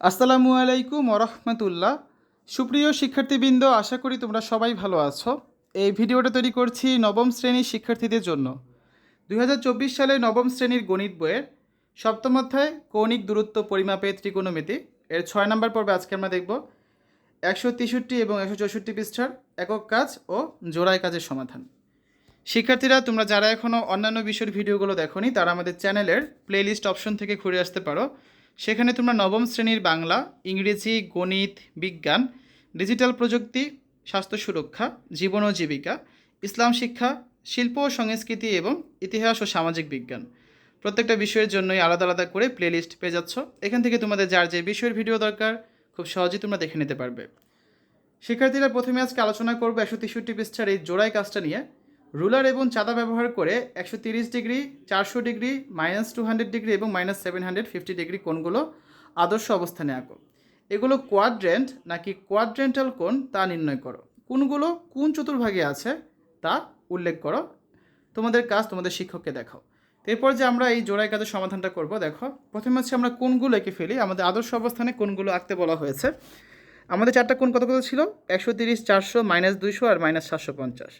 আসসালামু আলাইকুম ওরহমতুল্লাহ সুপ্রিয় শিক্ষার্থীবৃন্দ, আশা করি তোমরা সবাই ভালো আছো। এই ভিডিওটা তৈরি করছি নবম শ্রেণির শিক্ষার্থীদের জন্য। দু হাজার চব্বিশ সালে নবম শ্রেণির গণিত বইয়ের সপ্তম অধ্যায়, কৌণিক দূরত্ব পরিমাপে ত্রিকোণমিতি। এর ছয় নম্বর পর্বে আজকে আমরা দেখব একশো তেষট্টি এবং একশো চৌষট্টি পৃষ্ঠার একক কাজ ও জোড়ায় কাজের সমাধান। শিক্ষার্থীরা, তোমরা যারা এখনও অন্যান্য বিষয়ের ভিডিওগুলো দেখোনি, তারা আমাদের চ্যানেলের প্লেলিস্ট অপশন থেকে ঘুরে আসতে পারো। সেখানে তোমরা নবম শ্রেণির বাংলা, ইংরেজি, গণিত, বিজ্ঞান, ডিজিটাল প্রযুক্তি, স্বাস্থ্য সুরক্ষা, জীবন ও জীবিকা, ইসলাম শিক্ষা, শিল্প ও সংস্কৃতি এবং ইতিহাস ও সামাজিক বিজ্ঞান। প্রত্যেকটা বিষয়ের জন্যই আলাদা আলাদা করে প্লেলিস্ট পেয়ে যাচ্ছ। এখান থেকে তোমাদের যার যে বিষয়ের ভিডিও দরকার, খুব সহজেই তোমরা দেখে নিতে পারবে। শিক্ষার্থীরা প্রথমে আজকে আলোচনা করব একশো তেষট্টি পৃষ্ঠার এই জোড়াই কাজটা নিয়ে। রুলার এবং চাঁদা ব্যবহার করে একশো তিরিশ ডিগ্রি, চারশো degree, minus two hundred degree এবং minus seven hundred fifty degree কোণগুলো আদর্শ অবস্থানে আঁকো। এগুলো কোয়াড্রেন্ট নাকি কোয়াড্রেন্টাল কোণ তা নির্ণয় করো। কোনগুলো কোন চতুর্ভাগে আছে তা উল্লেখ করো। তোমাদের কাজ তোমাদের শিক্ষককে দেখাও। এরপর যে আমরা এই জোড়াই কাজের সমাধানটা করব, দেখো, প্রথমে হচ্ছে আমরা কোনগুলো এঁকে ফেলি। আমাদের আদর্শ অবস্থানে কোনগুলো আঁকতে বলা হয়েছে। আমাদের চারটা কোন কত কত ছিল? একশো তিরিশ, চারশো, মাইনাস দুইশো আর মাইনাস সাতশো পঞ্চাশ।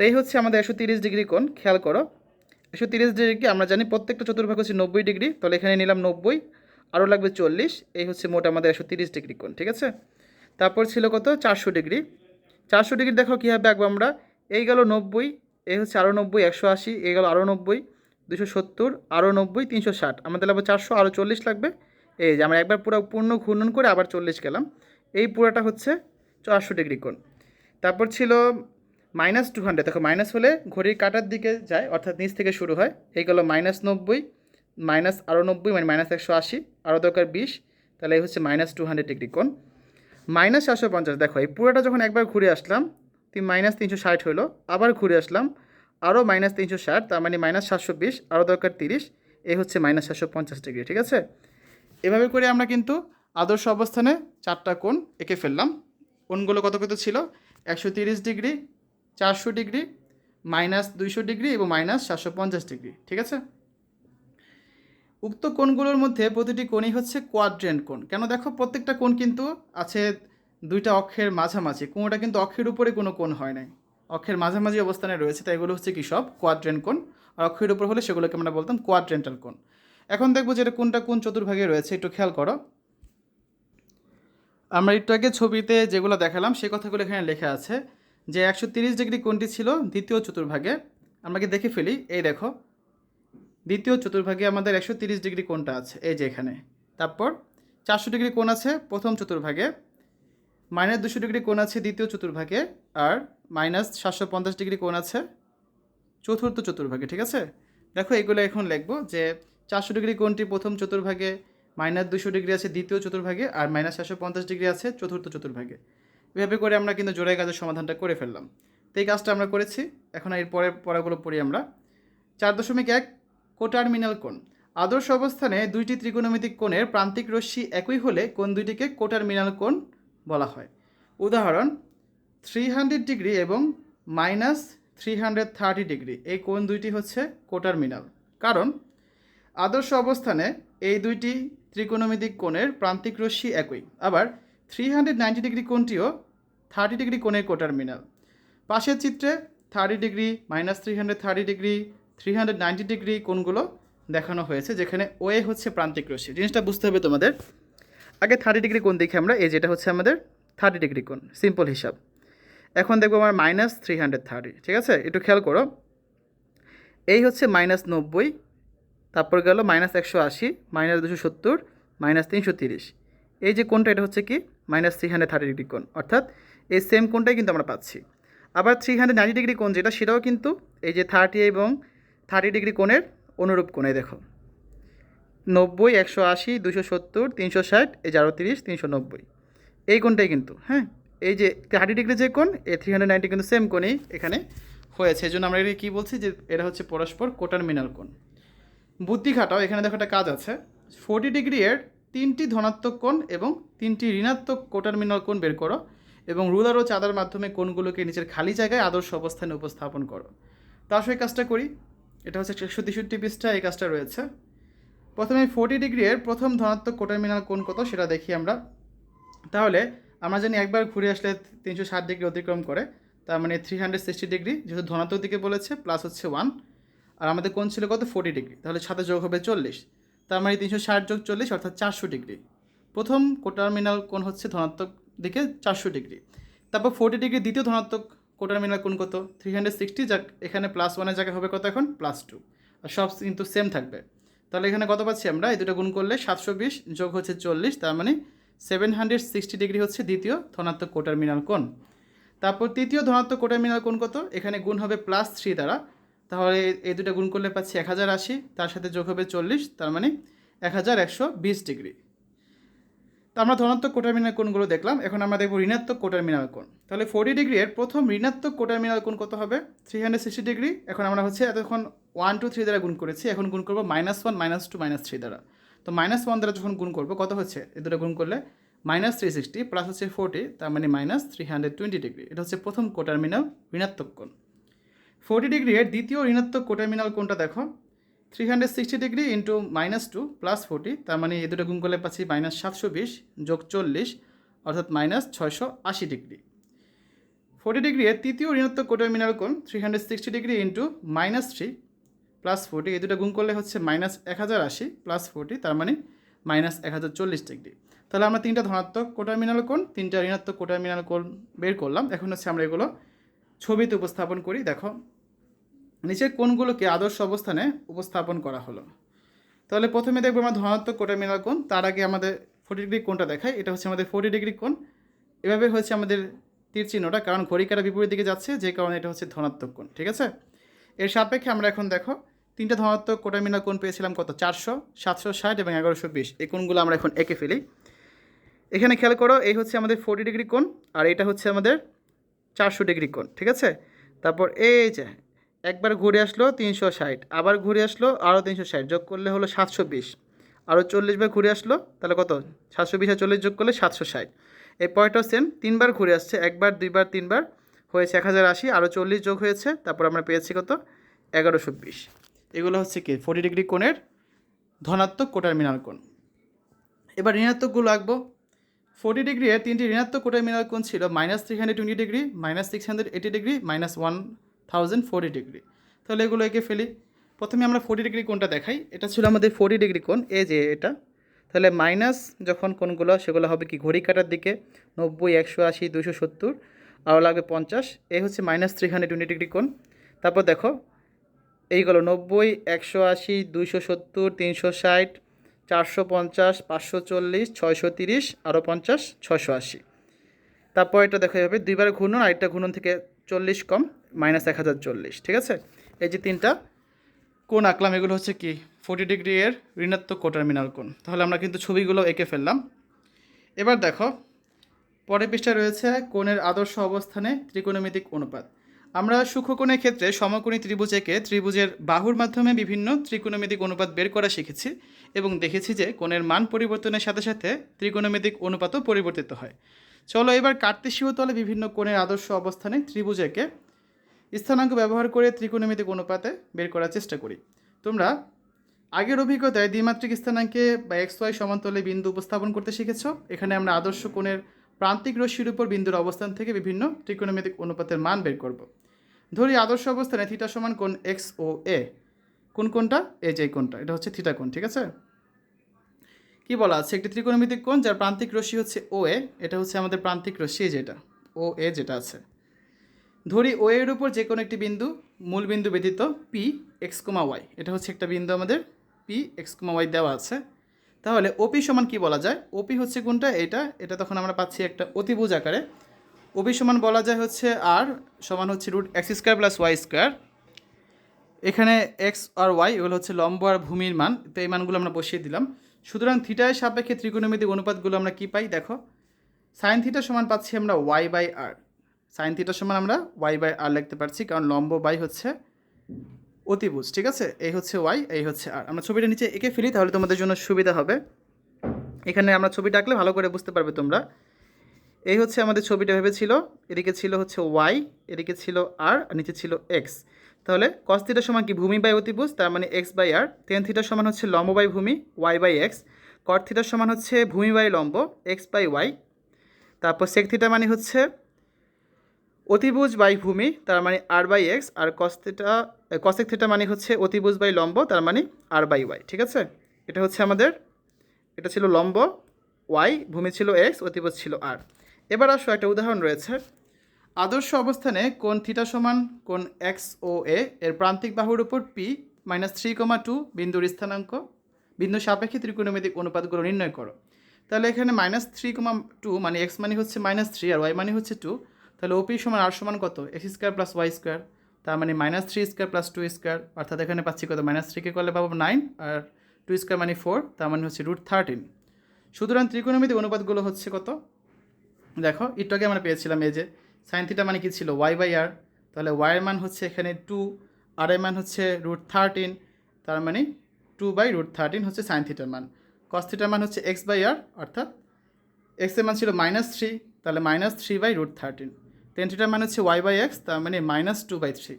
তো এই হচ্ছে আমাদের একশো তিরিশ ডিগ্রি কোণ, খেয়াল করো। একশো তিরিশ ডিগ্রি আমরা জানি প্রত্যেকটা চতুর্ভাগ হচ্ছে নব্বই ডিগ্রি, তাহলে এখানে নিলাম নব্বই, আরও লাগবে চল্লিশ, এই হচ্ছে মোট আমাদের একশো তিরিশ ডিগ্রি কোণ, ঠিক আছে? তারপর ছিল কত? চারশো ডিগ্রি। চারশো ডিগ্রি দেখো কীভাবে আঁকবো আমরা? এই গেল নব্বই, এই হচ্ছে আরও নব্বই, একশো আশি, এই গেল আরও নব্বই, দুশো সত্তর, আরও নব্বই, তিনশো ষাট। আমাদের লাগবে চারশো, আরও চল্লিশ লাগবে। এই যে আমরা একবার পুরো পূর্ণ ঘূর্ণন করে আবার চল্লিশ গেলাম। এই পুরোটা হচ্ছে চারশো ডিগ্রি কোণ। তারপর ছিল মাইনাস টু হান্ড্রেড দেখো, মাইনাস হলে ঘড়ির কাটার দিকে যায়, অর্থাৎ নিচ থেকে শুরু হয়। এই গেলো মাইনাস নব্বই, মাইনাস আরও নব্বই মানে মাইনাস একশো আশি আরও দরকার বিশ। তাহলে এই হচ্ছে মাইনাস টু হান্ড্রেড ডিগ্রি কোণ। মাইনাস চারশো পঞ্চাশ। দেখো, এই পুরোটা যখন একবার ঘুরে আসলাম, তিন মাইনাস তিনশো ষাট হলো, আবার ঘুরে আসলাম আরও মাইনাস তিনশো ষাট, তার মানে মাইনাস সাতশো বিশ আরও দরকার তিরিশ, এই হচ্ছে মাইনাস সাতশো পঞ্চাশ ডিগ্রি, ঠিক আছে? এভাবে করে আমরা কিন্তু আদর্শ অবস্থানে চারটা কোণ এঁকে ফেললাম। কোণগুলো কত কত ছিল? একশো তিরিশ ডিগ্রি চারশো ডিগ্রি, মাইনাস দুইশো ডিগ্রি এবং মাইনাস সাতশো পঞ্চাশ ডিগ্রি, ঠিক আছে? উক্ত কোণগুলোর মধ্যে প্রতিটি কোণই হচ্ছে কোয়াড্রেন্ট কোণ। কেন দেখো, প্রত্যেকটা কোণ কিন্তু আছে দুইটা অক্ষের মাঝামাঝি কোনোটা কিন্তু অক্ষের উপরে কোনো কোণ হয় নাই। অক্ষের মাঝামাঝি অবস্থানে রয়েছে, তাই এগুলো হচ্ছে কি সব? কোয়াড্রেন্ট কোণ। আর অক্ষের উপর হলে সেগুলোকে আমরা বলতাম কোয়াড্রেন্টাল কোণ। এখন দেখব যে এটা কোনটা কোন চতুর্ভাগে রয়েছে, একটু খেয়াল করো। আমরা একটু আগে ছবিতে যেগুলো দেখালাম সেই কথাগুলো এখানে লেখা আছে। যে একশো ডিগ্রি কোণটি ছিল? দ্বিতীয় চতুর্ভাগে। আমাকে দেখে ফেলি? এই দেখো। দ্বিতীয় চতুর্ভাগে আমাদের একশো ডিগ্রি কোণটা আছে? এই যে এখানে। তারপর চারশো ডিগ্রি কোণ আছে প্রথম চতুর্ভাগে, মাইনাস দুশো ডিগ্রি কোণ আছে দ্বিতীয় চতুর্ভাগে, আর মাইনাস সাতশো পঞ্চাশ ডিগ্রি কোণ আছে চতুর্থ চতুর্ভাগে, ঠিক আছে? দেখো, এগুলো এখন লিখব যে চারশো ডিগ্রি কোণটি প্রথম চতুর্ভাগে, মাইনাস দুশো ডিগ্রি আছে দ্বিতীয় চতুর্ভাগে, আর মাইনাস সাতশো পঞ্চাশ ডিগ্রি আছে চতুর্থ চতুর্ভাগে। এভাবে করে আমরা কিন্তু জোড়াই কাজের সমাধানটা করে ফেললাম। তো এই কাজটা আমরা করেছি। এখন এর পরের পড়াগুলো পড়ি আমরা। চার দশমিক এক কোটার্মিনাল কোণ। আদর্শ অবস্থানে দুইটি ত্রিকোণমিতিক কোণের প্রান্তিক রশ্মি একই হলে কোণ দুইটিকে কোটার্মিনাল কোণ বলা হয়। উদাহরণ থ্রি হান্ড্রেড ডিগ্রি এবং minus three hundred thirty degree এই কোণ দুইটি হচ্ছে কোটার্মিনাল কারণ, আদর্শ অবস্থানে এই দুইটি ত্রিকোণমিতিক কোণের প্রান্তিক রশ্মি একই। আবার থ্রি হান্ড্রেড ডিগ্রি কোণটিও থার্টি ডিগ্রি কোণের কোটার্মিনাল। পাশের চিত্রে thirty degree minus three hundred thirty degree three hundred ninety degree কোণগুলো দেখানো হয়েছে, যেখানে ওয়ে হচ্ছে প্রান্তিক রশ্মি। জিনিসটা বুঝতে হবে তোমাদের। আগে থার্টি ডিগ্রি কোণ দেখি আমরা, এই যেটা হচ্ছে আমাদের থার্টি ডিগ্রি কোণ সিম্পল হিসাব। এখন দেখব আমার মাইনাস থ্রি হান্ড্রেড থার্টি ঠিক আছে? একটু খেয়াল করো। এই হচ্ছে মাইনাস নব্বই, তারপর গেল মাইনাস একশো আশি মাইনাস দুশো সত্তর মাইনাস তিনশো তিরিশ। এই যে কোণটা, এটা হচ্ছে কি? Minus three hundred thirty degree কোণ। অর্থাৎ এই সেম কোণটাই কিন্তু আমরা পাচ্ছি। আবার থ্রি হান্ড্রেড নাইনটি ডিগ্রি কোণ যেটা, সেটাও কিন্তু এই যে থার্টি এবং থার্টি ডিগ্রি কোণের অনুরূপ কোণে দেখো। নব্বই, একশো আশি, দুশো সত্তর, তিনশো ষাট, এই যে আরও তিরিশ, তিনশো নব্বই। এই কোণটাই কিন্তু হ্যাঁ? এই যে থার্টি ডিগ্রি যে কোণ, এই থ্রি হান্ড্রেড নাইনটি কিন্তু সেম কোণেই এখানে হয়েছে। এই জন্য আমরা এটাকে কী বলছি যে, এটা হচ্ছে পরস্পর কোটার্মিনাল কোণ। বুদ্ধি খাটাও, এখানে দেখো একটা কাজ আছে। ফোর্টি ডিগ্রি এর তিনটি ধনাত্মক কোণ এবং তিনটি ঋণাত্মক কোটার্মিনাল কোণ বের করো এবং রুলার ও চাঁদার মাধ্যমে কোণগুলোকে নিচের খালি জায়গায় আদর্শ অবস্থানে উপস্থাপন করো। তা আসলে কাজটা করি। এটা হচ্ছে একশো তেষট্টি পৃষ্ঠা, এই কাজটা রয়েছে। প্রথমে ফোর্টি ডিগ্রি এর প্রথম ধনাত্মক কোটার্মিনাল কোণ কত সেটা দেখি আমরা। তাহলে আমরা জানি একবার ঘুরে আসলে তিনশো ষাট ডিগ্রি অতিক্রম করে। তার মানে থ্রি হান্ড্রেড সিক্সটি ডিগ্রি, যেহেতু ধনাত্মক দিকে বলেছে প্লাস হচ্ছে ওয়ান আর আমাদের কোণ ছিল কত? Forty degree. তাহলে সাথে যোগ হবে চল্লিশ। তার মানে তিনশো ষাট যোগ চল্লিশ, অর্থাৎ চারশো ডিগ্রি। প্রথম কোটার্মিনাল কোণ হচ্ছে ধনাত্মক দিকে চারশো ডিগ্রি। তারপর ফোর্টি ডিগ্রি দ্বিতীয় ধনাত্মক কোটার্মিনাল কোণ কত? থ্রি হান্ড্রেড সিক্সটি, যাক, এখানে প্লাস ওয়ানের জায়গায় হবে কত এখন? প্লাস টু আর সব কিন্তু সেম থাকবে। তাহলে এখানে কত পাচ্ছি আমরা? এই দুটো গুণ করলে সাতশো বিশ যোগ হচ্ছে চল্লিশ, তার মানে সেভেন হান্ড্রেড সিক্সটি ডিগ্রি হচ্ছে দ্বিতীয় ধনাত্মক কোটার্মিনাল কোণ। তারপর তৃতীয় ধনাত্মক কোটার্মিনাল কোণ কত? এখানে গুণ হবে প্লাস থ্রি দ্বারা। তাহলে এই দুটো গুণ করলে পাচ্ছি এক হাজার আশি, তার সাথে যোগ হবে চল্লিশ, তার মানে এক হাজার একশো বিশ ডিগ্রি। তো আমরা ধনাত্মক কোটার্মিনাল কোণগুলো দেখলাম, এখন আমরা দেখব ঋণাত্মক কোটার্মিনাল কোণ। তাহলে ফোর্টি ডিগ্রি এর প্রথম ঋণাত্মক কোটার্মিনাল কোণ কত হবে? থ্রি হান্ড্রেড সিক্সটি ডিগ্রি, এখন আমরা হচ্ছে এতক্ষণ ওয়ান টু থ্রি দ্বারা গুণ করেছি, এখন গুণ করব minus one minus two minus three দ্বারা। তো মাইনাস ওয়ান দ্বারা যখন গুণ করব, কত হচ্ছে? এ দুটো গুণ করলে মাইনাস থ্রি সিক্সটি প্লাস হচ্ছে ফোর্টি তার মানে minus three hundred twenty degree. এটা হচ্ছে প্রথম কোটার্মিনাল ঋণাত্মক কোণ। ফোর্টি ডিগ্রি এর দ্বিতীয় ঋণাত্মক কোটার্মিনাল কোনটা দেখো। Three hundred sixty degree into minus two plus forty, তার মানে এই দুটো গুণ করলে পাচ্ছি মাইনাস সাতশো বিশ যোগ চল্লিশ, অর্থাৎ মাইনাস ছয়শো আশি ডিগ্রি। ফোর্টি ডিগ্রি এর তৃতীয় ঋণাত্মক কোটার্মিনাল কোণ, three hundred sixty degree into minus three plus forty, এই দুটো গুণ করলে হচ্ছে মাইনাস এক হাজার আশি প্লাস ফোর্টি, তার মানে মাইনাস এক হাজার চল্লিশ ডিগ্রি। তাহলে আমরা তিনটা ধনাত্মক কোটার্মিনাল কোণ, তিনটা ঋণাত্মক কোটার্মিনাল কোণ বের করলাম। এখন হচ্ছে আমরা এগুলো ছবিতে উপস্থাপন করি, দেখো। নিচের কোণগুলোকে আদর্শ অবস্থানে উপস্থাপন করা হলো। তাহলে প্রথমে দেখব আমরা ধনাত্মক কোটার্মিনাল কোণ। তার আগে আমাদের ফোর্টি ডিগ্রি কোণটা দেখাই। এটা হচ্ছে আমাদের ফোর্টি ডিগ্রি কোণ। এভাবে হচ্ছে আমাদের তীর চিহ্নটা, কারণ ঘড়িকাটা বিপরীত দিকে যাচ্ছে, যে কারণে এটা হচ্ছে ধনাত্মক কোণ, ঠিক আছে? এর সাপেক্ষে আমরা এখন দেখো, তিনটা ধনাত্মক কোটার্মিনাল কোণ পেয়েছিলাম কত? চারশো, সাতশো ষাট এবং এগারোশো বিশ। এই কোণগুলো আমরা এখন এঁকে ফেলি। এখানে খেয়াল করো, এই হচ্ছে আমাদের ফোর্টি ডিগ্রি কোণ, আর এটা হচ্ছে আমাদের চারশো ডিগ্রি কোণ, ঠিক আছে? তারপর এই যে, একবার ঘুরে আসলো তিনশো ষাট, আবার ঘুরে আসলো আরও তিনশো ষাট, যোগ করলে হলো সাতশো বিশ আরও চল্লিশ বার ঘুরে আসলো, তাহলে কত? সাতশো বিশ আর চল্লিশ যোগ করলে সাতশো ষাট। এই পয়েন্টটাও সেম তিনবার ঘুরে আসছে, একবার, দুইবার, তিনবার, হয়েছে এক হাজার আশি আরও চল্লিশ যোগ হয়েছে, তারপর আমরা পেয়েছি কত? এগারোশো বিশ। এগুলো হচ্ছে কি? ফোর্টি ডিগ্রি কোণের ধনাত্মক কোটার্মিনাল কোণ। এবার ঋণাত্মকগুলো আঁকবো। ফোর্টি ডিগ্রি তিনটি ঋণাত্মক কোটার্মিনাল কোণ ছিল, minus three hundred twenty degree, minus six hundred eighty degree, minus one thousand forty degree. তাহলে এগুলো এঁকে ফেলি। প্রথমে আমরা ফোর্টি ডিগ্রি কোণটা দেখাই। এটা ছিল আমাদের ফোর্টি ডিগ্রি কোণ, এই যে এটা। তাহলে মাইনাস যখন কোণগুলো, সেগুলো হবে কি ঘড়ি কাটার দিকে, নব্বই, একশো আশি দুশো সত্তর আরও লাগবে পঞ্চাশ। এ হচ্ছে minus three hundred twenty degree কোণ। তারপর দেখো, এইগুলো নব্বই, একশো আশি, দুইশো সত্তর, তিনশো ষাট চারশো পঞ্চাশ, পাঁচশো চল্লিশ, ছয়শো তিরিশ আরও পঞ্চাশ, ছয়শো আশি। তারপর এটা দেখা যাবে দুইবার ঘূর্ণন, আরেকটা ঘূর্ণন থেকে চল্লিশ কম, মাইনাস এক হাজার চল্লিশ, ঠিক আছে? এই যে তিনটা কোন আঁকলাম, এগুলো হচ্ছে কি? ফোর্টি ডিগ্রি এর ঋণাত্মক কোটার্মিনাল কোণ। তাহলে আমরা কিন্তু ছবিগুলো এঁকে ফেললাম। এবার দেখো, পরের পৃষ্ঠায় রয়েছে কোণের আদর্শ অবস্থানে ত্রিকোণমিতিক অনুপাত। আমরা সূক্ষ্মকোণের ক্ষেত্রে সমকোণী ত্রিভুজ এঁকে ত্রিভুজের বাহুর মাধ্যমে বিভিন্ন ত্রিকোণমিতিক অনুপাত বের করা শিখেছি এবং দেখেছি যে কোণের মান পরিবর্তনের সাথে সাথে ত্রিকোণমিতিক অনুপাতও পরিবর্তিত হয়। চলো এবার কার্তেশীয় তলে বিভিন্ন কোণের আদর্শ অবস্থানে ত্রিভুজ এঁকে স্থানাঙ্ক ব্যবহার করে ত্রিকোণমিতিক অনুপাতে বের করার চেষ্টা করি। তোমরা আগের অভিজ্ঞতায় দ্বিমাত্রিক স্থানাঙ্কে বা এক্স ওয়াই সমান্তলে বিন্দু উপস্থাপন করতে শিখেছ। এখানে আমরা আদর্শ কোণের প্রান্তিক রশ্মির উপর বিন্দুর অবস্থান থেকে বিভিন্ন ত্রিকোণমিতিক অনুপাতের মান বের করব। ধরি আদর্শ অবস্থানে থিটা সমান কোন এক্স ও এ। কোন কোনটা এই যে কোনটা এটা হচ্ছে থিটা কোণ, ঠিক আছে? কি বলা আছে? একটি ত্রিকোণমিতিক কোণ যার প্রান্তিক রশ্মি হচ্ছে ও এ, এটা হচ্ছে আমাদের প্রান্তিক রশ্মি যেটা, ও এ যেটা আছে। ধরি ও এর উপর যে কোনো একটি বিন্দু, মূল বিন্দু ব্যতীত পি এক্স কোমা ওয়াই। এটা হচ্ছে একটা বিন্দু আমাদের, পি এক্স কোমা ওয়াই দেওয়া আছে। তাহলে ওপি সমান কি বলা যায়? ওপি হচ্ছে কোনটা এটা এটা তখন আমরা পাচ্ছি একটা অতিভুজ আকারে। ওপি সমান বলা যায় হচ্ছে আর সমান হচ্ছে root x square plus y square এখানে এক্স আর ওয়াই এগুলো হচ্ছে লম্ব আর ভূমির মান, তো এই মানগুলো আমরা বসিয়ে দিলাম। সুতরাং থিটায় সাপেক্ষে ত্রিকোণমিতিক অনুপাতগুলো আমরা কি পাই? দেখো সাইন থিটা সমান পাচ্ছি আমরা ওয়াই বাই আর সাইন থিটার সমান আমরা ওয়াই বাই আর লিখতে পারছি, কারণ লম্ব বাই হচ্ছে অতিভুজ, ঠিক আছে? এই হচ্ছে ওয়াই এই হচ্ছে আর আমরা ছবিটা নিচে এঁকে ফেলি, তাহলে তোমাদের জন্য সুবিধা হবে। এখানে আমরা ছবিটা আঁকলে ভালো করে বুঝতে পারবে তোমরা। এই হচ্ছে আমাদের ছবিটা ভেবেছিল, এদিকে ছিল হচ্ছে ওয়াই এদিকে ছিল আর নিচে ছিল এক্স তাহলে কস সমান কি? ভূমি বাই অতিভুজ, তার মানে এক্স বাই আর টেন থিটার সমান হচ্ছে লম্ব বাই ভূমি ওয়াই বাই এক্স কট থিটার সমান হচ্ছে ভূমি বাই লম্ব এক্স বাই ওয়াই তারপর সেক থিটা মানে হচ্ছে অতিভুজ বাই ভূমি, তার মানে আর বাই এক্স আর কস থিটা কসেক থিটা মানে হচ্ছে অতিভুজ বাই লম্ব, তার মানে আর বাই ওয়াই ঠিক আছে? এটা হচ্ছে আমাদের, এটা ছিল লম্ব ওয়াই ভূমি ছিল এক্স অতিভুজ ছিল আর এবার আসো একটা উদাহরণ রয়েছে। আদর্শ অবস্থানে কোন থিটা সমান কোন এক্স ও এ এর প্রান্তিক বাহুর উপর P minus three comma two বিন্দুর স্থানাঙ্ক, বিন্দু সাপেক্ষে ত্রিকোণমিতিক অনুপাতগুলো নির্ণয় করো। তাহলে এখানে মাইনাস থ্রি কমা টু মানে এক্স মানে হচ্ছে মাইনাস থ্রি আর ওয়াই মানে হচ্ছে টু তাহলে ওপি সমান আর সমান কত? X square plus y square তার মানে minus three square plus two square অর্থাৎ এখানে পাচ্ছি কত? মাইনাস থ্রিকে করলে পাবো নাইন আর টু স্কোয়ার মানে ফোর তার মানে হচ্ছে রুট থার্টিন সুতরাং ত্রিকোণমিতিক অনুপাতগুলো হচ্ছে কত? দেখো আগে আমরা পেয়েছিলাম এই যে সাইন থিটা মানে কী ছিল? ওয়াই বাই আর তাহলে ওয়াইয়ের মান হচ্ছে এখানে টু আর এর মান হচ্ছে রুট থার্টিন তার মানে টু বাই রুট থার্টিন হচ্ছে সাইন থিটার মান। কস থিটার মান হচ্ছে এক্স বাই আর অর্থাৎ এক্সের মান ছিল মাইনাস থ্রি তাহলে minus three by root thirteen tan থিটার মান হচ্ছে ওয়াই বাই এক্স তার মানে minus two by three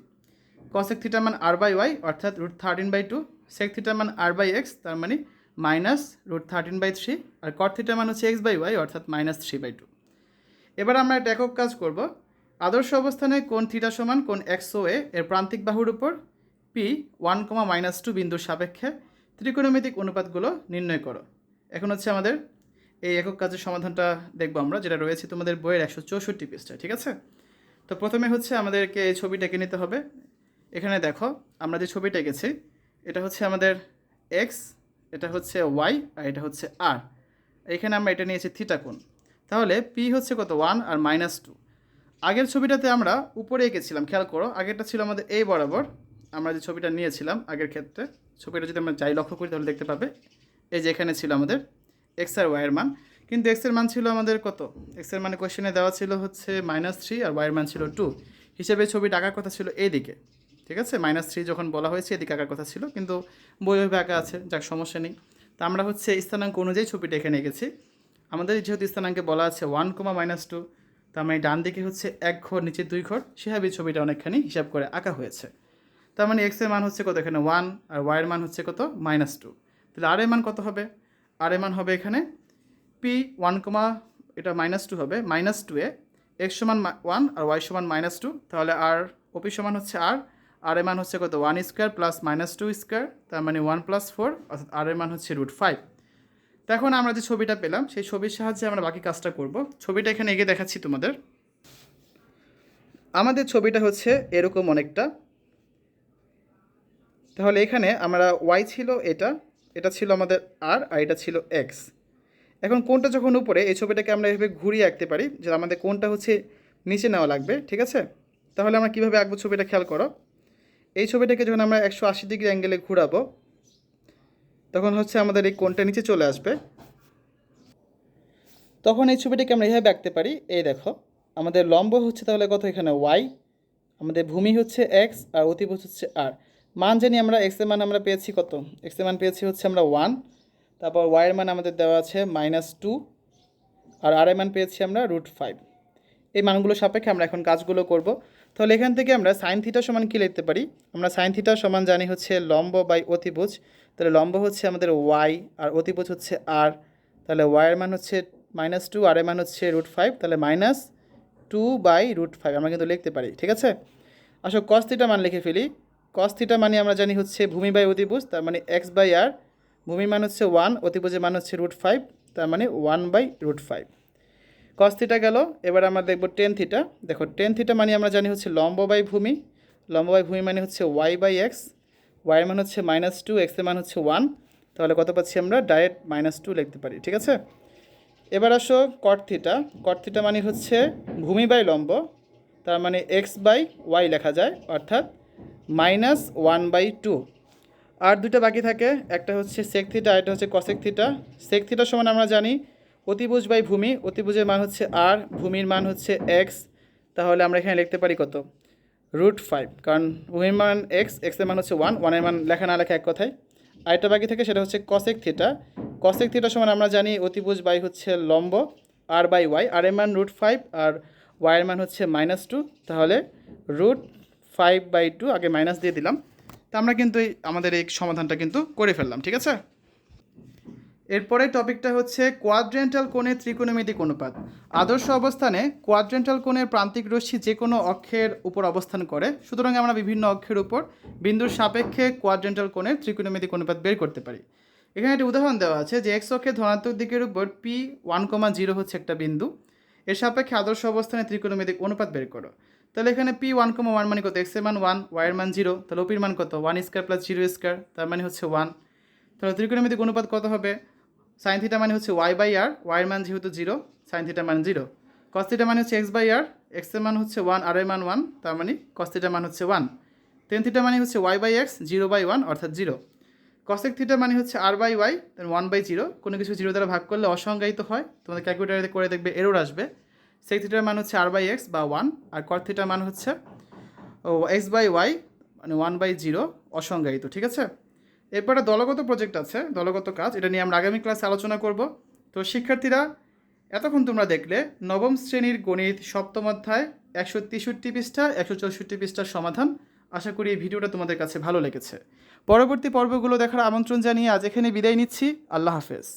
cosec থিটার মান আর বাই ওয়াই অর্থাৎ root thirteen by two sec থিটার মান আর বাই এক্স তার মানে minus root thirteen by three R cot থিটার মান হচ্ছে এক্স বাই ওয়াই অর্থাৎ মাইনাস থ্রি বাই টু এবার আমরা একটা একক কাজ করব। আদর্শ অবস্থানে কোন থিটা সমান কোন এক্স ও এ এর প্রান্তিক বাহুর উপর। P one comma minus two বিন্দুর সাপেক্ষে। ত্রিকোণমিতিক অনুপাতগুলো নির্ণয় করো। এখন হচ্ছে আমাদের এই একক কাজের সমাধানটা দেখব আমরা, যেটা রয়েছে তোমাদের বইয়ের একশো চৌষট্টি পৃষ্ঠায়, ঠিক আছে? তো প্রথমে হচ্ছে আমাদেরকে এই ছবিটা এঁকে নিতে হবে। এখানে দেখো, আমরা যে ছবিটা এঁকেছি, এটা হচ্ছে আমাদের এক্স, এটা হচ্ছে ওয়াই, আর এটা হচ্ছে আর। এখানে আমরা এটা নিয়েছি থিটা কোণ। তাহলে পি হচ্ছে কত? ওয়ান আর মাইনাস টু। আগের ছবিটাতে আমরা উপরে এঁকেছিলাম, খেয়াল করো, আগেরটা ছিল আমাদের এই বরাবর। আমরা যে ছবিটা নিয়েছিলাম আগের ক্ষেত্রে, ছবিটা যদি আমরা যাই লক্ষ্য করি তাহলে দেখতে পাবে, এই যে এখানে ছিল আমাদের এক্স আর ওয়াইয়ের মান। কিন্তু এক্সের মান ছিল আমাদের কত? এক্সের মানে কোয়েশ্চেনে দেওয়া ছিল হচ্ছে মাইনাস থ্রি আর ওয়াইয়ের মান ছিল টু হিসেবে ছবিটা আঁকার কথা ছিল এইদিকে ঠিক আছে? মাইনাস থ্রি যখন বলা হয়েছে এদিকে আঁকার কথা ছিল, কিন্তু বই ওইভাবে আঁকা আছে, যাক সমস্যা নেই। তা আমরা হচ্ছে স্থানাঙ্ক অনুযায়ী ছবিটা এখানে এঁকেছি। আমাদের যেহেতু স্থানাঙ্কে বলা আছে ওয়ান কমা মাইনাস টু তার মানে ডান দিকে হচ্ছে এক ঘর নিচে দুই ঘর সেভাবে ছবিটা অনেকখানি হিসাব করে আঁকা হয়েছে। তার মানে এক্সের মান হচ্ছে কত এখানে? ওয়ান আর ওয়াইয়ের মান হচ্ছে কত? মাইনাস টু তাহলে আর এর মান কত হবে? আর এর মান হবে এখানে। পি ওয়ান কমা এটা মাইনাস টু হবে মাইনাস টু এ এক্স সমান ওয়ান আর ওয়াই সমান মাইনাস টু তাহলে আর ওপি সমান হচ্ছে আর আর এর মান হচ্ছে কত? One square plus minus two square তার মানে ওয়ান প্লাস ফোর অর্থাৎ আর এর মান হচ্ছে রুট ফাইভ তো এখন আমরা যে ছবিটা পেলাম, সেই ছবির সাহায্যে আমরা বাকি কাজটা করব। ছবিটা এখানে এগিয়ে দেখাচ্ছি তোমাদের। আমাদের ছবিটা হচ্ছে এরকম অনেকটা। তাহলে এখানে আমরা ওয়াই ছিল এটা এটা ছিল আমাদের আর আর এটা ছিল এক্স এখন কোনটা যখন উপরে, এই ছবিটাকে আমরা এভাবে ঘুরিয়ে আঁকতে পারি, যে আমাদের কোনটা হচ্ছে নিচে নেওয়া লাগবে, ঠিক আছে? তাহলে আমরা কীভাবে আঁকবো ছবিটা খেয়াল করো। এই ছবিটাকে যখন আমরা একশো আশি ডিগ্রি অ্যাঙ্গেলে ঘুরাবো, তখন হচ্ছে আমাদের এই কোনটা নিচে চলে আসবে। তখন এই ছবিটাকে আমরা এভাবে আঁকতে পারি, এই দেখো, আমাদের লম্ব হচ্ছে তাহলে কত এখানে? ওয়াই আমাদের ভূমি হচ্ছে এক্স আর অতিভুজ হচ্ছে আর মান জানি আমরা এক্সের মান আমরা পেয়েছি কত? এক্সের মান পেয়েছি হচ্ছে আমরা ওয়ান তারপর ওয়াইয়ের মান আমাদের দেওয়া আছে মাইনাস টু আর আর এর মান পেয়েছি আমরা রুট ফাইভ এই মানগুলো সাপেক্ষে আমরা এখন কাজগুলো করব। তাহলে এখান থেকে আমরা সাইন থিটা সমান কী লিখতে পারি? আমরা সাইন থিটা সমান জানি হচ্ছে লম্ব বাই অতিভুজ। তাহলে লম্ব হচ্ছে আমাদের ওয়াই আর অতিভুজ হচ্ছে আর তাহলে ওয়াইয়ের মান হচ্ছে মাইনাস টু আর এর মান হচ্ছে রুট ফাইভ তাহলে minus two by root five আমরা কিন্তু লিখতে পারি, ঠিক আছে? আসলে কস মান লিখে ফেলি। কস থিটা মানে আমরা জানি হচ্ছে ভূমি বাই অতিভুজ, তার মানে এক্স বাই আর ভূমির মান হচ্ছে ওয়ান অতিভুজের মান হচ্ছে রুট ফাইভ তার মানে one by root five cos theta গেল, এবার আমরা দেখব টেন থিটা দেখো টেন থিটা মানে আমরা জানি হচ্ছে লম্ব বাই ভূমি। লম্ব বাই ভূমি মানে হচ্ছে ওয়াই বাই এক্স ওয়াইয়ের মান হচ্ছে মাইনাস টু এক্সের মান হচ্ছে ওয়ান তাহলে কত পাচ্ছি আমরা? ডাইরেক্ট মাইনাস টু লিখতে পারি, ঠিক আছে? এবার আসো কট থিটা কট মানে হচ্ছে ভূমি বাই লম্ব, তার মানে এক্স বাই ওয়াই লেখা যায়, অর্থাৎ মাইনাস ওয়ান বাই টু। আর দুটো বাকি থাকে, একটা হচ্ছে সেক থিটা আর একটা হচ্ছে কসেক থিটা সেক থিটা সমান আমরা জানি অতিভুজ বাই ভূমি, অতিভুজের মান হচ্ছে আর ভূমির মান হচ্ছে এক্স তাহলে আমরা এখানে লিখতে পারি কত? রুট ফাইভ কারণ ভূমির মান এক্স এক্সের মান হচ্ছে ওয়ান ওয়ানের মান লেখা না লেখা এক কথায়। আরেকটা বাকি থাকে, সেটা হচ্ছে কসেক থিটা কসেক থিটা সমান আমরা জানি অতিভুজ বাই হচ্ছে লম্ব আর বাই ওয়াই আর এর মান রুট ফাইভ আর ওয়াইয়ের মান হচ্ছে মাইনাস টু তাহলে রুট ফাইভ বাই টু আগে মাইনাস দিয়ে দিলাম। তা আমরা কিন্তু এই আমাদের এই সমাধানটা কিন্তু করে ফেললাম, ঠিক আছে? এরপরে টপিকটা হচ্ছে কোয়াড্রেন্টাল কোণের ত্রিকোণমিতিক অনুপাত। আদর্শ অবস্থানে কোয়াড্রেন্টাল কোণের প্রান্তিক রশ্মি যে কোনো অক্ষের উপর অবস্থান করে। সুতরাং আমরা বিভিন্ন অক্ষের উপর বিন্দুর সাপেক্ষে কোয়াড্রেন্টাল কোণের ত্রিকোণমিতিক অনুপাত বের করতে পারি। এখানে একটি উদাহরণ দেওয়া আছে যে এক্স অক্ষের ধনাত্মক দিকের উপর পি ওয়ান কমা জিরো হচ্ছে একটা বিন্দু। এর সাপেক্ষে আদর্শ অবস্থানে ত্রিকোণমিতিক অনুপাত বের করো। তাহলে এখানে পি ওয়ান কমা ওয়ান মানে কত? এক্সের মান ওয়ান ওয়াইয়ের মান জিরো তাহলে ওপির মান কত? One square plus zero square তার মানে হচ্ছে ওয়ান তাহলে ত্রিকোণমিতিক অনুপাত কত হবে? সাইন থিটা মানে হচ্ছে ওয়াই বাই আর ওয়াইয়ের মান যেহেতু জিরো সাইন থিটা মান জিরো কস থিটা মানে হচ্ছে এক্স বাই আর এক্সের মান হচ্ছে ওয়ান আর এর মান ওয়ান তার মানে কস থিটা মান হচ্ছে ওয়ান টেন থিটা মানে হচ্ছে y by x zero by one অর্থাৎ জিরো কসেক থিটা মানে হচ্ছে r by y one by zero কোনো কিছু জিরো দ্বারা ভাগ করলে অসংজ্ঞায়িত হয়। তোমাদের ক্যালকুলেটারে করে দেখবে এরর আসবে। সেক থিটার মান হচ্ছে আর বাই এক্স বা ওয়ান আর কট থিটার মান হচ্ছে, ও এক্স বাই ওয়াই মানে ওয়ান বাই জিরো অসংজ্ঞায়িত, ঠিক আছে? এরপরে দলগত প্রজেক্ট আছে, দলগত কাজ, এটা নিয়ে আমরা আগামী ক্লাসে আলোচনা করব। তো শিক্ষার্থীরা, এতক্ষণ তোমরা দেখলে নবম শ্রেণির গণিত সপ্তম অধ্যায় একশো তেষট্টি পৃষ্ঠা, একশো চৌষট্টি পৃষ্ঠার সমাধান। আশা করি এই ভিডিওটা তোমাদের কাছে ভালো লেগেছে। পরবর্তী পর্বগুলো দেখার আমন্ত্রণ জানিয়ে আজ এখানে বিদায় নিচ্ছি। আল্লাহ হাফেজ।